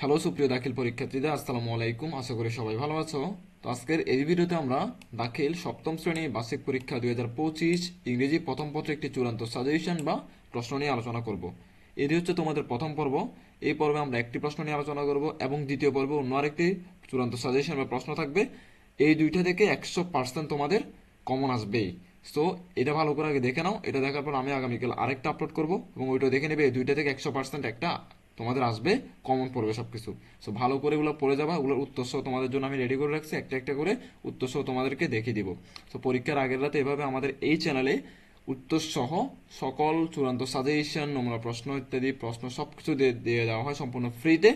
Hello সুপ্রিয় দাখিল পরীক্ষার্থীদের আসসালামু আলাইকুম। আশা করি সবাই ভালো আছো। তো আজকের এই ভিডিওতে আমরা দাখিল সপ্তম শ্রেণি বার্ষিক পরীক্ষা দুই হাজার পঁচিশ ইংরেজি প্রথম পত্রে একটি চূড়ান্ত সাজেশন বা প্রশ্ন নিয়ে আলোচনা করব। এটি হচ্ছে তোমাদের প্রথম পর্ব। এই পর্বে আমরা একটি প্রশ্ন নিয়ে আলোচনা করব এবং দ্বিতীয় পর্বে অন্য আরেকটি চূড়ান্ত সাজেশন বা প্রশ্ন থাকবে। এই দুইটা থেকে একশো পার্সেন্ট তোমাদের কমন আসবেই। সো এটা ভালো করে আগে দেখে নাও। এটা দেখার পর আমি আগামীকাল আরেকটা আপলোড করব এবং ওইটা দেখে নেবে। দুইটা থেকে একশো পার্সেন্ট একটা তোমাদের আসবে কমন পড়বে সবকিছু। সো ভালো করে এগুলো পড়ে যাবা ওগুলোর উত্তর সহ তোমাদের জন্য আমি রেডি করে রাখছি, একটা একটা করে উত্তর সহ তোমাদেরকে দেখিয়ে দিব। সো পরীক্ষার আগের রাতে এভাবে আমাদের এই চ্যানেলে উত্তর সহ সকল চূড়ান্ত সাজেশন নমুনা প্রশ্ন ইত্যাদি, প্রশ্ন সব কিছু দিয়ে দেওয়া হয় সম্পূর্ণ ফ্রিতে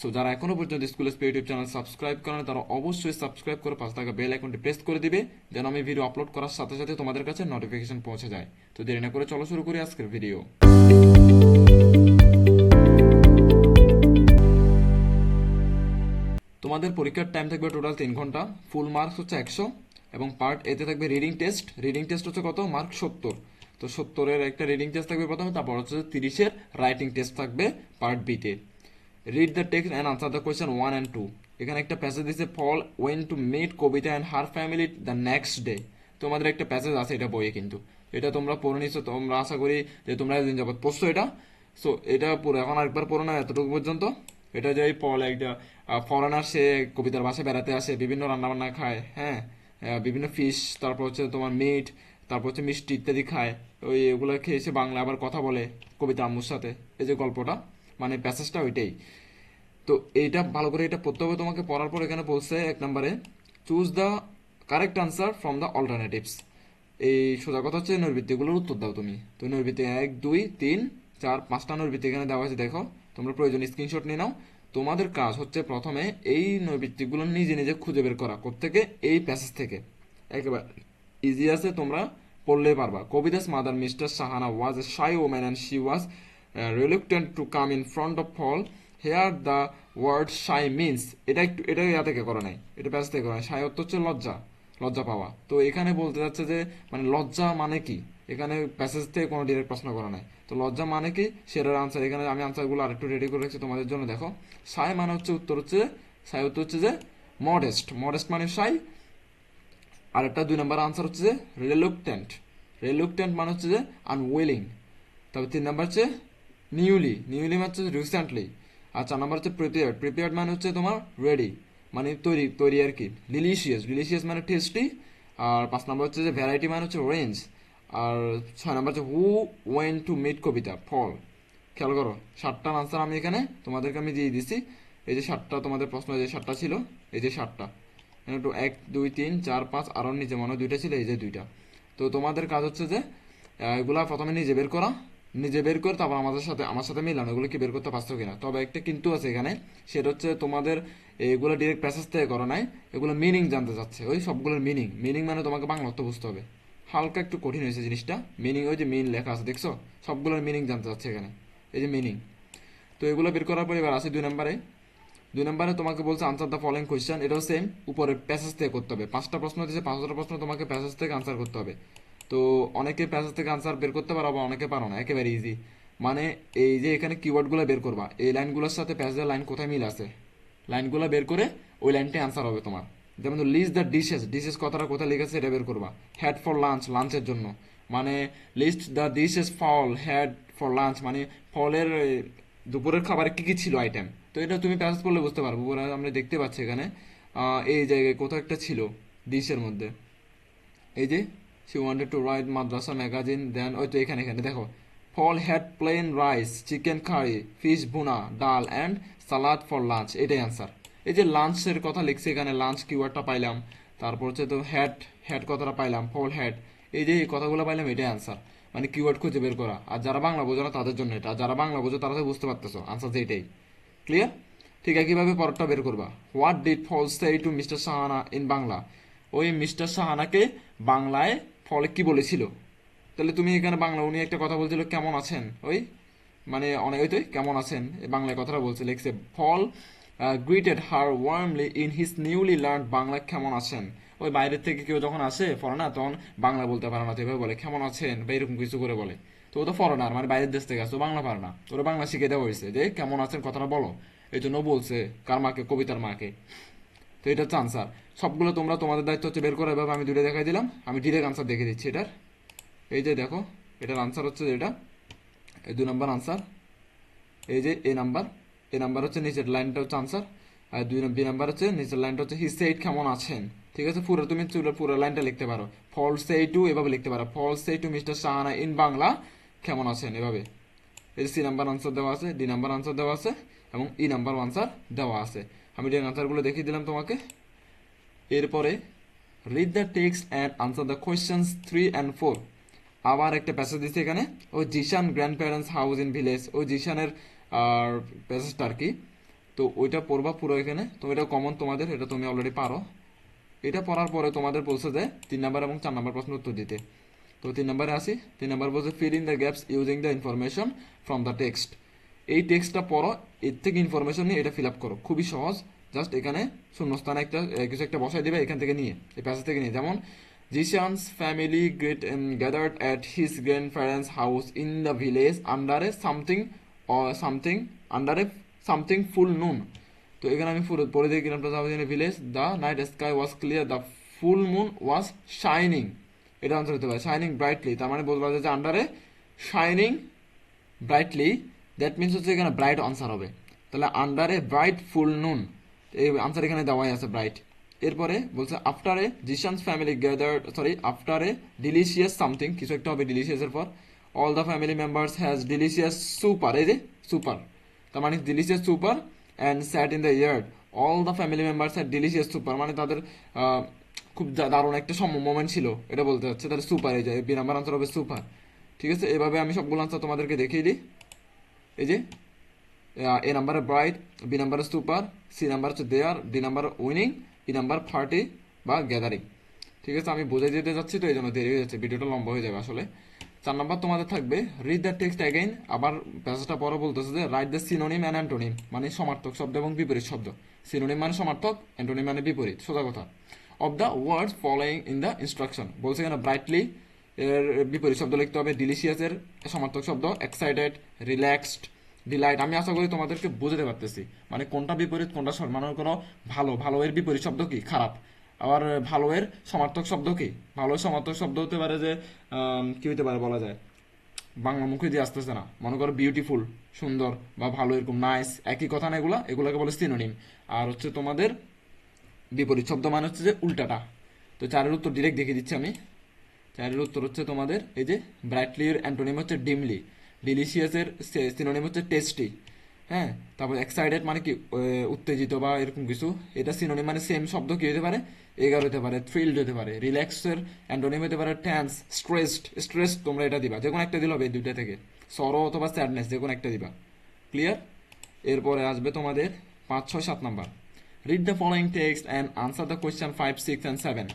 সো যারা এখনও পর্যন্ত স্কুল স্পে ইউটিউব চ্যানেল সাবস্ক্রাইব করেন তারা অবশ্যই সাবস্ক্রাইব করে পাঁচ টাকা বেল আইকনটি প্রেস করে দিবে, যেন আমি ভিডিও আপলোড করার সাথে সাথে তোমাদের কাছে নোটিফিকেশন পৌঁছে যায়। তো দেরি না করে চলো শুরু করি আজকের ভিডিও তোমাদের পরীক্ষার টাইম থাকবে টোটাল তিন ঘণ্টা। ফুল মার্কস হচ্ছে একশো এবং পার্ট এতে থাকবে রিডিং টেস্ট রিডিং টেস্ট হচ্ছে কত? মার্ক সত্তর। তো সত্তরের একটা রিডিং টেস্ট থাকবে প্রথমে, তারপর হচ্ছে তিরিশের রাইটিং টেস্ট থাকবে পার্ট বিতে read the text and answer the question one and two এখানে একটা প্যাসেজ দিচ্ছে Fal went to meet Kabita and her family the next day তোমাদের একটা প্যাসেজ আছে এটা বইয়ে কিন্তু। এটা তোমরা পড়ে নিচ্ছ তোমরা আশা করি যে তোমরা একদিন যাবত পড়ছো এটা। সো এটা পুরো এখন আরেকবার পড়ো না, এতটুকু পর্যন্ত। এটা যে পল একটা ফরেনার সে কবিতার বাসায় বেড়াতে আসে, বিভিন্ন রান্নাবান্না খায় হ্যাঁ? বিভিন্ন ফিশ তারপর হচ্ছে তোমার মিট তারপর হচ্ছে মিষ্টি ইত্যাদি খায়। ওই এগুলো খেয়ে এসে বাংলা আবার কথা বলে কবিতা আম্মুর সাথে। এই যে গল্পটা মানে প্যাসেজটা ওইটাই। তো এইটা, ভালো করে এটা পড়তে হবে তোমাকে। পড়ার পর এখানে বলছে এক নম্বরে choose the correct answer from the alternatives এই সোজা কথা হচ্ছে, নৈর্বৃত্তিগুলোর উত্তর দাও তুমি। তো নৈর্বৃত্তি এক, দুই, তিন, চার, পাঁচটা নৈর্বৃত্তি এখানে দেওয়া আছে, দেখো। তোমরা প্রয়োজন স্ক্রিনশট নিয়ে নাও। তোমাদের কাজ হচ্ছে প্রথমে এই নৈর্বৃত্তিগুলো নিজে নিজে খুঁজে বের করা কোত্থেকে এই প্যাসেজ থেকে। একেবারে ইজি আছে, তোমরা পড়লেই পারবা। Kabita's mother Mister Sahana was a shy woman and she was reluctant to come in front of Fal here the word shy means এটা একটু, এটা ইয়া থেকে করা নাই, এটা প্যাসেজ থেকে করা নাই। শাই অর্থ হচ্ছে লজ্জা লজ্জা পাওয়া। তো এখানে বলতে যাচ্ছে যে মানে লজ্জা মানে কি? এখানে প্যাসেজ থেকে কোনো ডিরেক্ট প্রশ্ন করা নাই। তো লজ্জা মানে কি? সেটার আনসার এখানে আমি আনসারগুলো আরেকটু রেডি করে রেখেছি তোমাদের জন্য। দেখো, সাই মানে হচ্ছে উত্তর হচ্ছে, সাই উত্তর হচ্ছে যে মডেস্ট মডেস্ট মানে সাই। আরেকটা দুই নম্বর আনসার হচ্ছে যে রেলুকটেন্ট রেলুকটেন্ট মানে হচ্ছে যে আনউইলিং তবে তিন নম্বর হচ্ছে নিউলি নিউলি মানে হচ্ছে রিসেন্টলি আর চার নম্বর হচ্ছে প্রিপেয়ার্ড প্রিপেয়ার্ড মানে হচ্ছে তোমার রেডি মানে তৈরি তৈরি আর কি। ডিলিশিয়াস ডিলিশিয়াস মানে টেস্টি আর পাঁচ নম্বর হচ্ছে যে ভ্যারাইটি মানে হচ্ছে রেঞ্জ আর ছয় নম্বর হচ্ছে who went to meet Kabita? Fal খেয়াল করো, সাতটার আনসার আমি এখানে তোমাদেরকে আমি দিয়ে দিছি। এই যে সাতটা, তোমাদের প্রশ্ন যে সাতটা ছিল, এই যে সাতটা। একটু এক, দুই, তিন, চার, পাঁচ আরও নিচে মনে দুইটা ছিল, এই যে দুইটা। তো তোমাদের কাজ হচ্ছে যে এগুলা প্রথমে নিজে বের করা, নিজে বের করে তারপর আমাদের সাথে, আমার সাথে মিলানো, এগুলো কি বের করতে পারছ কিনা? তবে একটা কিন্তু আছে এখানে, সেটা হচ্ছে তোমাদের এগুলো ডিরেক্ট প্যাসেজ থেকে করা নাই, এগুলো মিনিং জানতে চাচ্ছে, ওই সবগুলোর মিনিং মিনিং মানে তোমাকে বাংলা বুঝতে হবে। হালকা একটু কঠিন হয়েছে জিনিসটা। মিনিং ওই যে মিন লেখা আছে, দেখছ? সবগুলোর মিনিং জানতে চাচ্ছে এখানে। এই যে মিনিং তো এগুলো বের করার পর এবার আছে দুই নম্বরে। দুই নম্বরে তোমাকে বলছে আনসার দ্য ফলোইং কোয়েশ্চেন এটাও সেম উপরে প্যাসেজ থেকে করতে হবে। পাঁচটা প্রশ্ন দিয়েছে পাঁচটা প্রশ্ন তোমাকে প্যাসেজ থেকে আনসার করতে হবে। তো অনেকে প্যাসেজ থেকে আনসার বের করতে পারো আবার অনেকে পারো না, একেবারে ইজি মানে এই যে এখানে কিওয়ার্ডগুলো বের করবা, এই লাইনগুলোর সাথে প্যাসেজের লাইন কোথায় মিল আছে? লাইনগুলো বের করে ওই লাইনটি আনসার হবে তোমার। যেমন লিস্ট দ্য ডিশেস ডিশেস কথাটা কোথায় লিখেছে এটা বের করবা। হ্যাড ফর লাঞ্চ লাঞ্চের জন্য। মানে list the dishes Fal had for lunch মানে ফলের দুপুরের খাবারে কী কী ছিল আইটেম তো এটা তুমি প্যাসেজ পড়লে বুঝতে পারব আমরা দেখতে পাচ্ছি এখানে। এই জায়গায় কোথাও একটা ছিল ডিশের মধ্যে। এই যে she wanted to write madrasa magazine then ওই তো এখানে এখানে, দেখো। Fal had plain rice chicken curry fish bhuna, dal and salad for lunch এটাই অ্যান্সার এই যে লাঞ্চের কথা লিখছে এখানে, লাঞ্চ কিওয়ার্ডটা পাইলাম। তারপর হচ্ছে তো হ্যাট হ্যাট কথাটা পাইলাম ফল হ্যাট এই যে এই কথাগুলো পাইলাম, এটাই আনসার মানে কিওয়ার্ড খুঁজে বের করা। আর যারা বাংলা বোঝো না, তাদের জন্য এটা। আর যারা বাংলা বোঝো, তারা তো বুঝতে পারতেছো আনসার যে এটাই। ক্লিয়ার ঠিক একইভাবে পরটা বের করবা। What did Fal say to Mister Sahana in Bangla ওই মিস্টার সাহানাকে বাংলায় ফলে কি বলেছিল? তাহলে তুমি এখানে বাংলা, উনি একটা কথা বলছিল, কেমন আছেন? ওই? মানে অনেক, ওই তো, কেমন আছেন? বাংলায় কথাটা বলছে, লিখছে Fal greeted her warmly in his newly learn Bangla কেমন আছেন? ওই বাইরের থেকে কেউ যখন আসে ফরেনার তখন বাংলা বলতে পারে না, তো এভাবে বলে, কেমন আছেন? বা এরকম কিছু করে বলে। তো ও তো ফরেনার মানে বাইরের দেশ থেকে আসে, ও বাংলা পারে না। তোরা বাংলা শিখে দেওয়া হয়েছে যে, কেমন আছেন? কথাটা বলো। এই জন্য বলছে, কার মাকে? কবিতার মাকে। তো এটা হচ্ছে আনসার সবগুলো তোমরা তোমাদের দায়িত্ব হচ্ছে বের করে, এভাবে আমি দুটো দেখাই দিলাম। আমি ডিরেক্ট আনসার দেখে দিচ্ছি এটার। এই যে দেখো, এটার আনসার হচ্ছে যে এটা এই দু নাম্বার আনসার এই যে এ নাম্বার এ নাম্বার হচ্ছে নিচের লাইনটা হচ্ছে আনসার আর দুই বি নাম্বার হচ্ছে নিচের লাইনটা হচ্ছে হি সেইট কেমন আছেন? ঠিক আছে? পুরো তুমি পুরো লাইনটা লিখতে পারো। ফল সেই টু এভাবে লিখতে পারো। Fal say to Mister Shahana in Bangla কেমন আছেন? এভাবে। এই সি নাম্বার আনসার দেওয়া আছে, ডি নাম্বার আনসার দেওয়া আছে, এবং ই নাম্বার আনসার দেওয়া আছে। আমি ডি আনসারগুলো দেখিয়ে দিলাম তোমাকে, এরপরে read the text and answer the questions three and four আবার একটা প্যাসেজ দিচ্ছে এখানে, ও Zishan grandparents house in village ও জিশানের আর প্যাসেজটা আর কি তো ওইটা পড়বা পুরো এখানে। তো এটা কমন তোমাদের, এটা তুমি অলরেডি পারো। এটা পড়ার পরে তোমাদের বলছে যে তিন নাম্বার এবং চার নাম্বার প্রশ্ন উত্তর দিতে। তো তিন নাম্বারে আসি। তিন নাম্বার বলছে fill in the gaps using the information from the text এই টেক্সটটা পড়ো, এর থেকে ইনফরমেশন নিয়ে এটা ফিল আপ করো। খুবই সহজ। জাস্ট এখানে শূন্যস্থানে একটা কিছু একটা বসাই দিবে, এখান থেকে নিয়ে, এই প্যাসেজ থেকে নিয়ে। যেমন Zishan's family great gathered at his grandparents house in the village under something something under a something full noon তো এখানে আমি পুরো পড়ে house in village the night sky was clear the full moon was shining এটা answer হতে পারে shining brightly তার মানে বলব যে আন্ডারে শাইনিং ব্রাইটলি দ্যাট মিনস হচ্ছে এখানে ব্রাইট আনসার হবে। তাহলে আন্ডার এ ব্রাইট ফুল নুন এই আনসার এখানে দেওয়াই আছে ব্রাইট এরপরে বলছে after a Zishan's family gathered sorry after a delicious something কিছু একটা হবে ডিলিশিয়াসের পর। All the family members has delicious supper এই যে সুপার তার মানে delicious supper and sat in the yard all the family members had delicious supper মানে তাদের খুব দারুণ একটা সম মোমেন্ট ছিল, এটা বলতে হচ্ছে। তাহলে সুপার এই যে বি নাম্বার আনসার হবে সুপার ঠিক আছে? এভাবে আমি সবগুলো আনসার তোমাদেরকে দেখিয়ে দিই। এই যে এ নাম্বারে ব্রাইট বি নাম্বারে সুপার সি নাম্বার হচ্ছে there D number winning E number party বা গ্যাদারিং ঠিক আছে? আমি বোঝাই দিতে যাচ্ছি তো, এই জন্য দেরি হয়ে যাচ্ছে। ভিডিওটা লম্বা হয়ে যাবে আসলে। চার নম্বর তোমাদের থাকবে রিড দ্য টেক্সট অ্যাগেইন আবার প্যাসেজটা পরে বলতেছে যে write the synonym and antonym মানে সমার্থক শব্দ এবং বিপরীত শব্দ। সিনোনিম মানে সমার্থক অ্যান্টোনিম মানে বিপরীত, সোজা কথা। Of the words following in the instruction বলছে এখানে ব্রাইটলি এর বিপরীত শব্দ লিখতে হবে ডিলিশিয়াসের সমার্থক শব্দ এক্সাইটেড রিল্যাক্সড ডিলাইট আমি আশা করি তোমাদেরকে বুঝতে পারতেছি। মানে কোনটা বিপরীত, কোনটা মনে করো ভালো ভালো এর বিপরীত শব্দ কি? খারাপ। আবার ভালো এর সমার্থক শব্দ কি? ভালো এর সমার্থক শব্দ হতে পারে যে কি হতে পারে বলা যায়? বাংলা মুখে দিয়ে আসতেছে না। মনে করো বিউটিফুল সুন্দর বা ভালো, এরকম নাইস একই কথা না এগুলা, এগুলোকে বলে সিনোনিম আর হচ্ছে তোমাদের বিপরীত শব্দ মানে হচ্ছে যে উল্টাটা। তো চারের উত্তর ডিরেক্ট দেখিয়ে দিচ্ছি আমি। চারের উত্তর হচ্ছে তোমাদের এই যে ব্রাইটলির অ্যান্টোনিম হচ্ছে ডিমলি ডিলিশিয়াসের সিনোনিম হচ্ছে টেস্টি হ্যাঁ? তারপর এক্সাইটেড মানে কি উত্তেজিত বা এরকম কিছু। এটা সিনোনিম মানে সেম শব্দ কি হতে পারে? এগার হতে পারে থ্রিল্ড হতে পারে রিল্যাক্সের অ্যান্টোনিম হতে পারে টেন্স স্ট্রেসড স্ট্রেস তোমরা এটা দিবা যে কোনো একটা দিল হবে এই দুইটা থেকে সরো অথবা স্যাডনেস যে কোনো একটা দিবা ক্লিয়ার এরপরে আসবে তোমাদের পাঁচ, ছয়, সাত number. Read the following text and answer the question five six and seven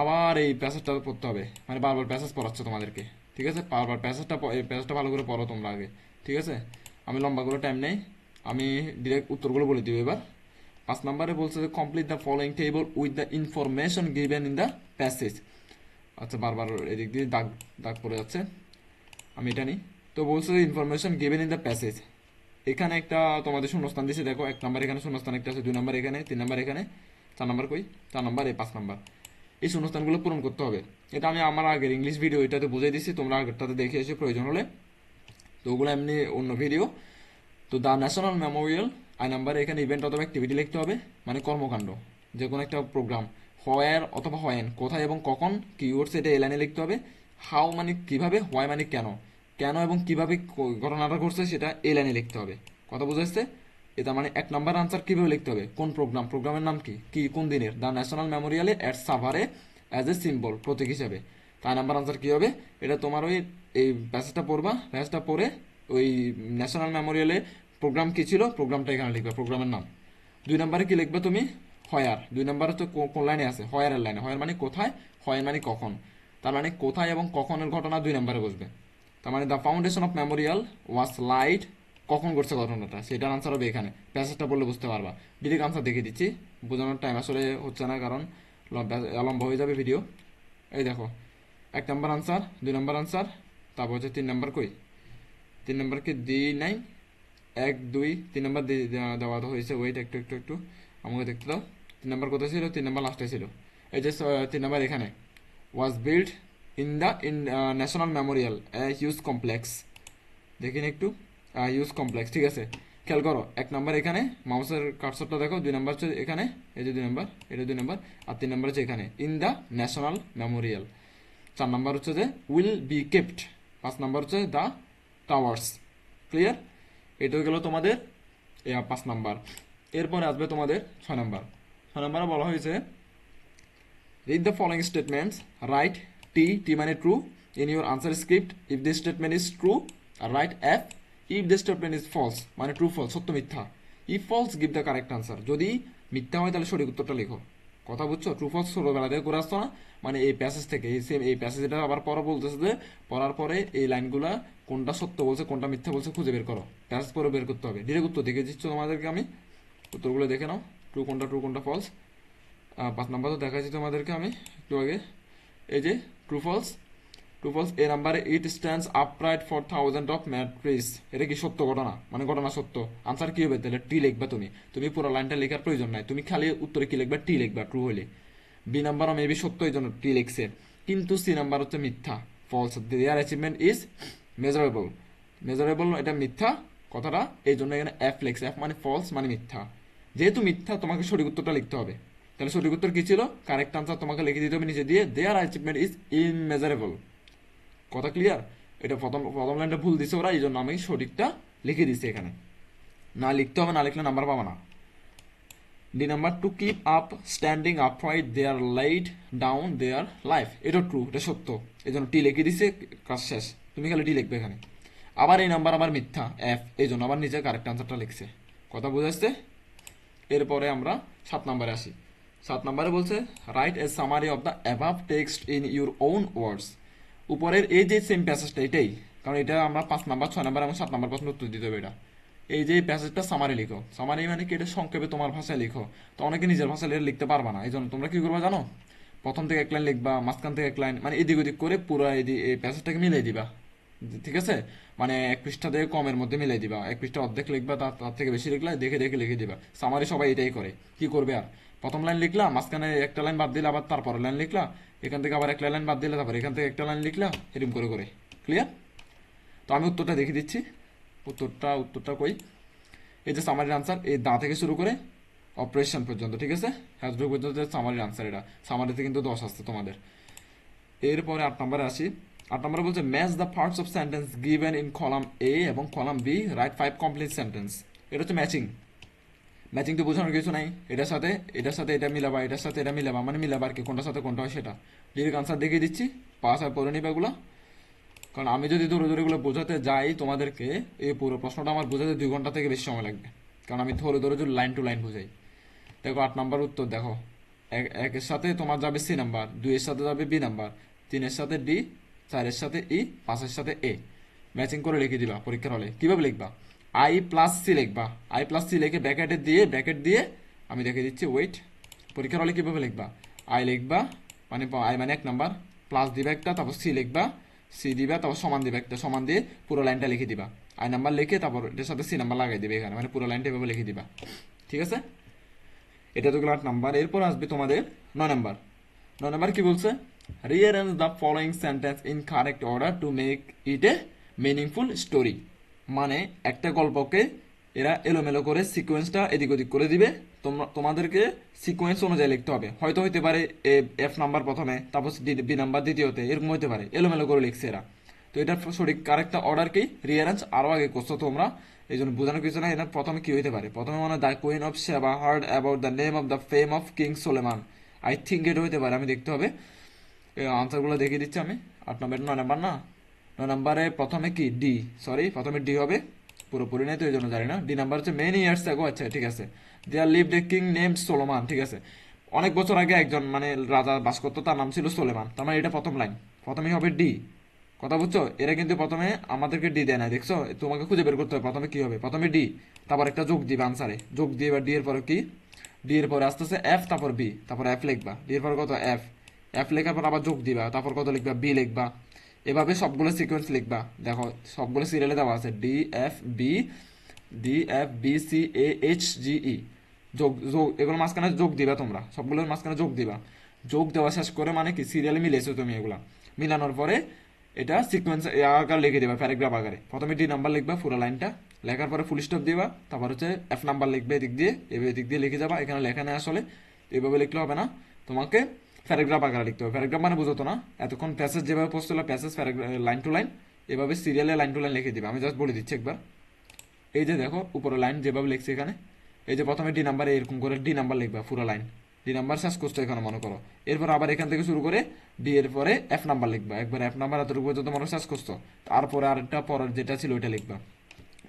আবার এই প্যাসেজটা পড়তে হবে মানে বারবার প্যাসেজ পড়াচ্ছে তোমাদেরকে, ঠিক আছে? বারবার প্যাসেজটা এই প্যাসেজটা ভালো করে পড়ো তোমরা আগে, ঠিক আছে? আমি লম্বা করে টাইম নেই, আমি ডিরেক্ট উত্তরগুলো বলে দিব এবার। পাঁচ নম্বরে বলছে যে complete the following table with the information given in the passage আচ্ছা বারবার এদিক দিয়ে দাগ দাগ পড়ে যাচ্ছে। আমি এটা নিই। তো বলছে যে information given in the passage এখানে একটা তোমাদের শূন্যস্থান দিয়েছে দেখো, এক নাম্বার এখানে, শূন্যস্থান একটা আছে, দুই নাম্বার এখানে, তিন নাম্বার এখানে, চার নাম্বার কই? চার নাম্বার এই পাঁচ নাম্বার এই শূন্যস্থানগুলো পূরণ করতে হবে। এটা আমি আমার আগের ইংলিশ ভিডিও এটাতে বুঝাই দিচ্ছি তোমরা আগেরটাতে দেখে এসে প্রয়োজন হলে। তো ওগুলো এমনি অন্য ভিডিও তো the national memorial I number এখানে ইভেন্ট অথবা অ্যাক্টিভিটি লিখতে হবে মানে কর্মকাণ্ড যে কোনো একটা প্রোগ্রাম হোয়ার অথবা হোয়েন কোথায় এবং কখন কিওয়ার্ডস এটা এলাইনে লিখতে হবে হাউ মানে কীভাবে হোয়াই মানে কেন কেন এবং কীভাবে ঘটনাটা ঘটছে সেটা এলাইনে লিখতে হবে। কথা বুঝে যাচ্ছে? এটা মানে এক নাম্বার আনসার কীভাবে লিখতে হবে, কোন প্রোগ্রাম প্রোগ্রামের নাম কি কি, কোন দিনের দ্য ন্যাশনাল মেমোরিয়ালে অ্যাট সাভারে অ্যাজ এ সিম্বল প্রতীক হিসাবে। তাই নাম্বার আনসার কী হবে? এটা তোমার ওই, এই প্যাসেজটা পড়বা প্যাসেজটা পড়ে ওই ন্যাশনাল মেমোরিয়ালে প্রোগ্রাম কি ছিল? প্রোগ্রামটা এখানে লিখবে প্রোগ্রামের নাম। দুই নম্বরে কি লিখবে তুমি? হয়ার দুই নম্বরে তো কো- কোন লাইনে আছে? হয়ারের লাইনে হয়ার মানে কোথায়? হয়ার মানে কখন? তার মানে কোথায় এবং কখনের ঘটনা দুই নম্বরে বসবে। তার মানে the foundation of memorial was light কখন ঘটছে ঘটনাটা? সেটার আনসার হবে এখানে। প্যাসেজটা বললে বুঝতে পারবা। ডিরেক্ট আনসার দেখে দিচ্ছি। বোঝানোর টাইম আসলে হচ্ছে না, কারণ লম্বা- লম্বা হয়ে যাবে ভিডিও এই দেখো, এক নম্বর আনসার দুই নম্বর আনসার তারপর হচ্ছে তিন নম্বর কই? তিন নম্বরকে দি নাই। এক, দুই, তিন নাম্বার দেওয়া হয়েছে। ওয়েট একটু একটু একটু। আমাকে দেখতে দাও। তিন নাম্বার কোথায় ছিল? তিন নাম্বার লাস্টে ছিল। এই যে তিন নাম্বার এখানে। Was build in the in national memorial huge complex দেখিন একটু। ইউজ কমপ্লেক্স ঠিক আছে। খেয়াল করো, এক নাম্বার এখানে, মাউসের কার্সরটা দেখো, দুই নাম্বার হচ্ছে এখানে, এই যে দুই নাম্বার, এটা দুই নাম্বার, আর তিন নাম্বার হচ্ছে এখানে। ইন দ্য ন্যাশনাল মেমোরিয়াল চার নাম্বার হচ্ছে যে উইল বি কেপ্ট পাঁচ নাম্বার হচ্ছে দ্য টাওয়ার্স ক্লিয়ার এটা হয়ে গেল তোমাদের পাঁচ নাম্বার। এরপরে আসবে তোমাদের ছয় নাম্বার। ছয় নাম্বারে বলা হয়েছে read the following statements write T T মানে true in your answer script if the statement is true or write F if this statement is false মানে ট্রু ফলস সত্য, মিথ্যা। If false give the correct answer যদি মিথ্যা হয়, তাহলে সঠিক উত্তরটা লেখো। কথা বুঝছ? ট্রু ফলস ছোটবেলা থেকে করে আসতো না? মানে এই প্যাসেজ থেকে, এই সেম এই প্যাসেজটা আবার পরে বলতেছে যে, পড়ার পরে এই লাইনগুলা কোনটা সত্য বলছে, কোনটা মিথ্যা বলছে খুঁজে বের করো। প্যাসেজ পরে বের করতে হবে। ডিরেক্ট উত্তর দেখে দিচ্ছ তোমাদেরকে আমি। উত্তরগুলো দেখে নাও। ট্রু কোনটা ট্রু কোনটা ফলস পাঁচ নাম্বার তো দেখাচ্ছি তোমাদেরকে আমি একটু আগে। এই যে true false true false A নাম্বারে it stands upright for thousand of martyrs এটা কি সত্য ঘটনা? মানে ঘটনা সত্য। আনসার কি হবে তাহলে? টি লিখবা তুমি। তুমি পুরো লাইনটা লেখার প্রয়োজন নাই। তুমি খালি উত্তরে কি লিখবা? টি লিখবা ট্রু হলে বি নাম্বার মেবি সত্য এই জন্য টি লিখছে। কিন্তু সি নাম্বার হচ্ছে মিথ্যা। False their achievement is measurable measurable এটা মিথ্যা কথাটা। এই জন্য এখানে এফ লিখছে। এফ মানে ফলস মানে মিথ্যা। যেহেতু মিথ্যা, তোমাকে সঠিক উত্তরটা লিখতে হবে। তাহলে সঠিক উত্তর কি ছিল? কারেক্ট আনসার তোমাকে লিখে দিতে হবে নিচে দিয়ে। দেয়ার অ্যাচিভমেন্ট ইজ ইনমেজারেবল কথা ক্লিয়ার এটা প্রথম প্রথম লাইনটা ভুল দিছে ওরা এই জন্য আমি সঠিকটা লিখে দিছি এখানে। না লিখতে হবে, না লিখলে নাম্বার পাবো না। D number to keep up standing up right there light down their life এটা ট্রু এটা সত্য। এই জন্য টি লিখে দিছে, কাজ শেষ। তুমি খালি টি লিখবে এখানে। আবার এই নাম্বার আবার মিথ্যা এফ এই জন্য আবার নিজে কারেক্ট আনসারটা লিখছে। কথা বুঝাচ্ছে এরপরে আমরা সাত নাম্বারে আসি। সাত নাম্বারে বলছে write a summary of the above text in your own words উপরের এই যে সেম প্যাসেজটা এটাই। কারণ এটা আমরা পাঁচ নাম্বার ছয় নাম্বার এবং সাত নাম্বার প্রশ্ন উত্তর দিতে হবে এটা। এই যে প্যাসেজটা সামারি লিখো। সামারি মানে কি? এটা সংক্ষেপে তোমার ভাষায় লিখো। তো অনেকে নিজের ভাষায় লিখতে পারবা না। এই জন্য তোমরা কি করবা জানো? প্রথম থেকে এক লাইন লিখবা, মাঝখান থেকে এক লাইন মানে এদিক ওদিক করে পুরো এই প্যাসেজটাকে মিলিয়ে দিবা। ঠিক আছে? মানে এক পৃষ্ঠা থেকে কমের মধ্যে মিলিয়ে দিবা। এক পৃষ্ঠা অর্ধেক লিখবা, তার থেকে বেশি লিখলে দেখে দেখে লিখে দিবা। সামারি সবাই এটাই করে। কি করবে আর? প্রথম লাইন লিখলা, মাঝখানে একটা লাইন বাদ দিলে, আবার তারপর লাইন লিখলা, এখান থেকে আবার একটা লাইন বাদ দিলে, তারপর এখান থেকে একটা লাইন লিখলা, এরকম করে করে। ক্লিয়ার তো আমি উত্তরটা দেখে দিচ্ছি। উত্তরটা উত্তরটা কই? এই যে সামারির আনসার এই দা থেকে শুরু করে অপারেশন পর্যন্ত, ঠিক আছে? হ্যাজব্রুক পর্যন্ত সামারির আনসার এটা। সামারিতে কিন্তু দশ আসছে তোমাদের। এরপরে আট নম্বরে আসি। আট নম্বরে বলছে match the parts of sentence given in column A এবং column B write five complete sentence এটা হচ্ছে ম্যাচিং ম্যাচিং তো বোঝানোর কিছু নাই। এটার সাথে এটার সাথে এটা মিলাবা, এটার সাথে এটা মিলাবা মানে মিলাবা আর কি, কোনটার সাথে কোনটা হয় সেটা। ডিরেক্ট আনসার দেখিয়ে দিচ্ছি পাস আর পড়ে নিবা এগুলো। কারণ আমি যদি ধরে ধরে এগুলো বোঝাতে যাই তোমাদেরকে, এই পুরো প্রশ্নটা আমার বোঝাতে দুই ঘণ্টা থেকে বেশি সময় লাগবে। কারণ আমি ধরে ধরে যদি লাইন টু লাইন বোঝাই। দেখো, আট নাম্বার উত্তর দেখো। এক, একের সাথে তোমার যাবে সি নাম্বার, দুইয়ের সাথে যাবে বি নাম্বার, তিনের সাথে ডি, চারের সাথে ই, পাঁচের সাথে এ। ম্যাচিং করে লিখে দিবা পরীক্ষার হলে। কীভাবে লিখবা? আই প্লাস সি লিখবা। আই প্লাস সি লিখে ব্র্যাকেটে দিয়ে ব্র্যাকেট দিয়ে আমি দেখে দিচ্ছি ওয়েট পরীক্ষার হলে কীভাবে লিখবা? আই লিখবা মানে আই মানে এক নাম্বার প্লাস দিবা একটা, তারপর সি লিখবা। সি দিবা, তারপর সমান দিবা একটা, সমান দিয়ে পুরো লাইনটা লিখে দিবা। আই নাম্বার লিখে তারপর এটার সাথে সি নাম্বার লাগাই দিবে এখানে মানে পুরো লাইনটা এভাবে লিখে দিবা। ঠিক আছে? এটা তো গেল আট নাম্বার এরপর আসবে তোমাদের নয় নাম্বার নয় নাম্বার কি বলছে? Rearrange the following sentence in correct order to make it a meaningful story মানে একটা গল্পকে এরা এলোমেলো করে সিকোয়েন্সটা এদিক ওদিক করে দিবে। তোমরা তোমাদেরকে সিকোয়েন্স অনুযায়ী লিখতে হবে। হয়তো হইতে পারে এফ নাম্বার প্রথমে, তারপর বি নাম্বার দ্বিতীয়তে, এরকম হইতে পারে। এলোমেলো করে লিখছে এরা। তো এটার সঠিক কারেক্টটা অর্ডার কি? রিয়ারেঞ্জ আরও আগে করছ তোমরা। এই জন্য বোঝানোর কিছু না এটা প্রথমে কি হইতে পারে? প্রথমে মনে the queen of Sheba heard about the name of the fame of king Solomon I think এটা হইতে পারে। আমি দেখতে হবে। আনসারগুলো দেখিয়ে দিচ্ছি আমি। আট নম্বর নয় নাম্বার না? নয় নাম্বারে প্রথমে কি? ডি সরি প্রথমে ডি হবে। পুরোপুরি নেই তো এই জন্য জানি না। ডি নাম্বার হচ্ছে মেনি ইয়ার্স আগো আচ্ছা ঠিক আছে। There live a king name Solomon ঠিক আছে। অনেক বছর আগে একজন মানে রাজা বাস করতো, তার নাম ছিল সোলেমান তার মানে এটা প্রথম লাইন প্রথমেই হবে ডি কথা বুঝছ? এরা কিন্তু প্রথমে আমাদেরকে ডি দেয় না দেখছ? তোমাকে খুঁজে বের করতে হবে প্রথমে কি হবে। প্রথমে ডি তারপর একটা যোগ দিবে আনসারে যোগ দিয়ে এবার ডি এর পরে কি? ডি এর পরে আস্তে আস্তে এফ তারপর বি তারপর এফ লিখবা। ডি এর পরে কত? এফ এফ লেখার পর আবার যোগ দিবা। তারপর কত লিখবা? বি লিখবা। এভাবে সবগুলো সিকোয়েন্স লিখবা। দেখো, সবগুলো সিরিয়ালে দেওয়া আছে D F B D F B C A H G E যোগ যোগ এগুলো মাঝখানে যোগ দিবা তোমরা। সবগুলোর মাঝখানে যোগ দিবা। যোগ দেওয়া শেষ করে মানে কি? সিরিয়ালে মিলেছো তুমি এগুলা। মিলানোর পরে এটা সিকোয়েন্স আকার লিখে দিবা প্যারাগ্রাফ আকারে। প্রথমে ডি নাম্বার লিখবা পুরো লাইনটা লেখার পরে ফুল স্টপ দিবা। তারপর হচ্ছে এফ নাম্বার লিখবে এদিক দিয়ে, এভাবে এদিক দিয়ে লিখে যাবা। এখানে লেখা নেই আসলে। এভাবে লিখলে হবে না। তোমাকে প্যারাগ্রাফ আকারে লিখতে হবে। প্যারাগ্রাফ মানে বুঝতো না? এতক্ষণ প্যাসেজ যেভাবে পড়ছিল প্যাসেজ লাইন টু লাইন এভাবে সিরিয়ালে লাইন টু লাইন লিখে দিবে। আমি জাস্ট বলে দিচ্ছি একবার। এই যে দেখো, উপরে লাইন যেভাবে লিখছি এখানে, এই যে প্রথমে ডি নাম্বার এরকম করে ডি নাম্বার লিখবা পুরো লাইন ডি নাম্বার শেষ করছ এখানে, মনে করো। এরপর আবার এখান থেকে শুরু করে ডি এর পরে এফ নাম্বার লিখবা। একবার এফ নাম্বার এতটুকু পর্যন্ত মনে শেষ করছ। তারপরে আরেকটা পরের যেটা ছিল, ওইটা লিখবা।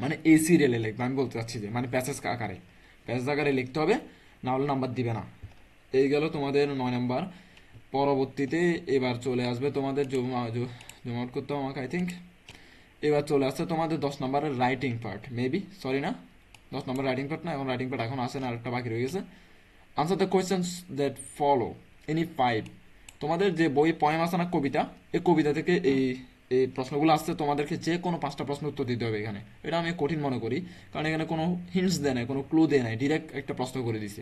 মানে এই সিরিয়ালে লিখবা, আমি বলতে চাচ্ছি যে মানে প্যাসেজ আকারে। প্যাসেজ আকারে লিখতে হবে না হলে নাম্বার দিবে না। এই গেল তোমাদের নয় নাম্বার পরবর্তীতে এবার চলে আসবে তোমাদের জমা জমা আউট করতে আমাকে আই থিঙ্ক এবার চলে আসছে তোমাদের দশ নম্বরের রাইটিং পার্ট মেবি সরি না। দশ নম্বর রাইটিং পার্ট না, এখন রাইটিং পার্ট এখন আসে না, আরেকটা বাকি রয়ে গেছে। Answer the questions that follow any five তোমাদের যে বই পয়েম আছে না, কবিতা, এই কবিতা থেকে এই এই প্রশ্নগুলো আসছে, তোমাদেরকে যে কোনো পাঁচটা প্রশ্ন উত্তর দিতে হবে এখানে। এটা আমি কঠিন মনে করি, কারণ এখানে কোনো হিন্টস দেয় নাই, কোনো ক্লু দেয় নাই ডিরেক্ট একটা প্রশ্ন করে দিছে।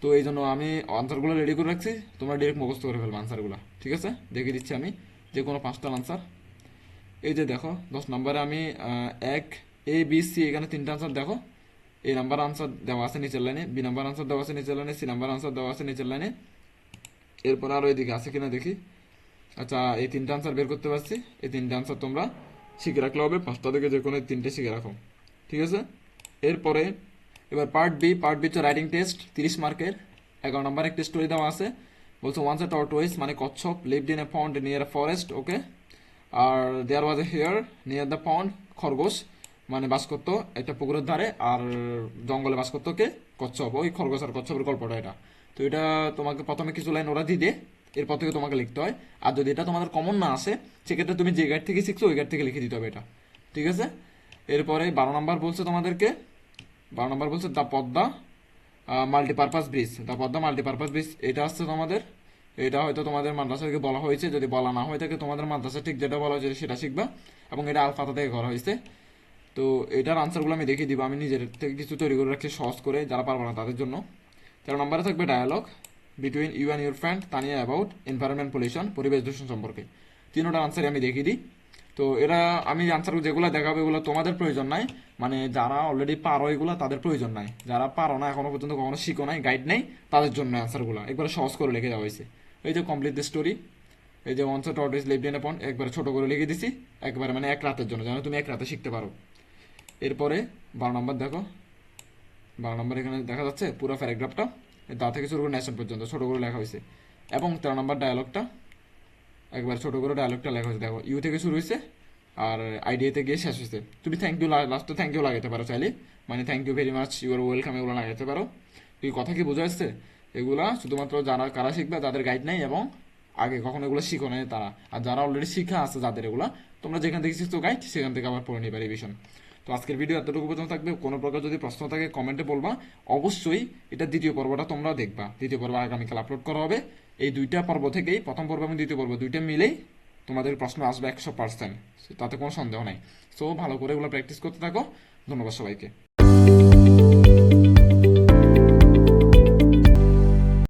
তো এই জন্য আমি আনসারগুলো রেডি করে রাখছি। তোমরা ডিরেক্ট মুখস্থ করে ফেলবে আনসারগুলো ঠিক আছে? দেখে দিচ্ছি আমি যে কোনো পাঁচটা আনসার এই যে দেখো, দশ নম্বরে আমি এক এ বি সি এখানে তিনটা আনসার দেখো। এই নাম্বার আনসার দেওয়া আছে নিচের লাইনে বি নাম্বার আনসার দেওয়া আছে নিচের লাইনে সি নাম্বার আনসার দেওয়া আছে নিচের লাইনে এরপর আরও এদিকে আছে কিনা দেখি। আচ্ছা এই তিনটা আনসার বের করতে পারছি। এই তিনটা আনসার তোমরা শিখে রাখলে হবে। পাঁচটা থেকে যে কোনো তিনটে শিখে রাখো, ঠিক আছে? এরপরে এবার পার্ট বি পার্ট বি হচ্ছে রাইটিং টেস্ট তিরিশ মার্কের, এগারো নম্বর একটা স্টোরি দেওয়া আছে। বলছে ওয়ান্স এ টর্টোইস মানে কচ্ছপ lived in a pond near a forest okay R there was a hare near the pond খরগোশ মানে বাস করতো একটা পুকুরের ধারে, আর জঙ্গলে বাস করতো কে কচ্ছপ, ওই খরগোশ আর কচ্ছপের গল্পটা এটা। তো এটা তোমাকে প্রথমে কিছু লাইন ওরা দিয়ে এরপর থেকে তোমাকে লিখতে হয়। আর যদি এটা তোমাদের কমন না আসে, সেক্ষেত্রে তুমি যে গাইড থেকে শিখছো, ওই গাইড থেকে লিখে দিতে হবে এটা। ঠিক আছে? এরপরে বারো নম্বর বলছে তোমাদেরকে বারো নম্বর বলছে the Padma multipurpose bridge the Padma multipurpose bridge এটা আসছে তোমাদের, এটা হয়তো তোমাদের মাদ্রাসাকে বলা হয়েছে। যদি বলা না হয়ে থাকে, তোমাদের মাদ্রাসা ঠিক যেটা বলা হয়েছে সেটা শিখবা এবং এটা আলফাতা থেকে করা হয়েছে। তো এটার আনসারগুলো আমি দেখিয়ে দিব। আমি নিজের থেকে কিছু তৈরি করে রাখছি সহজ করে, যারা পারব না তাদের জন্য। তেরো নম্বরে থাকবে dialogue between you and your friend Tania about environment pollution পরিবেশ দূষণ সম্পর্কে। তিনোটা আনসারই আমি দেখিয়ে দিই। তো এরা, আমি আনসার যেগুলো দেখাবো এগুলো তোমাদের প্রয়োজন নাই। মানে যারা অলরেডি পারো এগুলো, তাদের প্রয়োজন নাই। যারা পারো না, এখনও পর্যন্ত কখনো শিখো নাই গাইড নেই, তাদের জন্য আনসারগুলো একবারে সহজ করে লিখে দেওয়া হয়েছে। এই যে কমপ্লিট দ্য স্টোরি এই যে once tortoise lived in pond একবারে ছোট করে লিখে দিছি। একবারে মানে এক রাতের জন্য, যেন তুমি এক রাতে শিখতে পারো। এরপরে বারো নম্বর দেখো। বারো নম্বর এখানে দেখা যাচ্ছে পুরো প্যারাগ্রাফটা দা থেকে শুরু করে নেশন পর্যন্ত ছোট করে লেখা হয়েছে। এবং তেরো নম্বর ডায়ালগটা একবার ছোট করে ডায়ালগটা লেখা হয়েছে, দেখো ইউ থেকে শুরু হয়েছে আর আইডিয়াতে গিয়ে শেষ হয়েছে। তুমি থ্যাংক ইউ লাস্টে থ্যাংক ইউ লাগাতে পারো চাইলে। মানে thank you very much your welcome এগুলো লাগাতে পারো। তুই কথা কি বোঝা যাচ্ছে? এগুলা শুধুমাত্র যারা, কারা শিখবে তাদের গাইড নেই এবং আগে কখনো এগুলো শিখো নাই তারা। আর যারা অলরেডি শিখা আছে যাদের এগুলা, তোমরা যেখান থেকে শিখছো গাইড সেখান থেকে আবার পড়ে নিবে রিভিশন তো আজকের ভিডিও এতটুকু পর্যন্ত থাকবে। কোনো প্রকার যদি প্রশ্ন থাকে কমেন্টে বলবা। অবশ্যই এটা দ্বিতীয় পর্বটা তোমরা দেখবা। দ্বিতীয় পর্ব আগামীকাল আপলোড করা হবে। এই দুইটা পর্ব থেকেই, প্রথম পর্ব এবং দ্বিতীয় পর্ব দুইটা মিলেই তোমাদের প্রশ্ন আসবে একশো পার্সেন্ট তাতে কোনো সন্দেহ নাই। সো ভালো করে এগুলো প্র্যাকটিস করতে থাকো। ধন্যবাদ সবাইকে।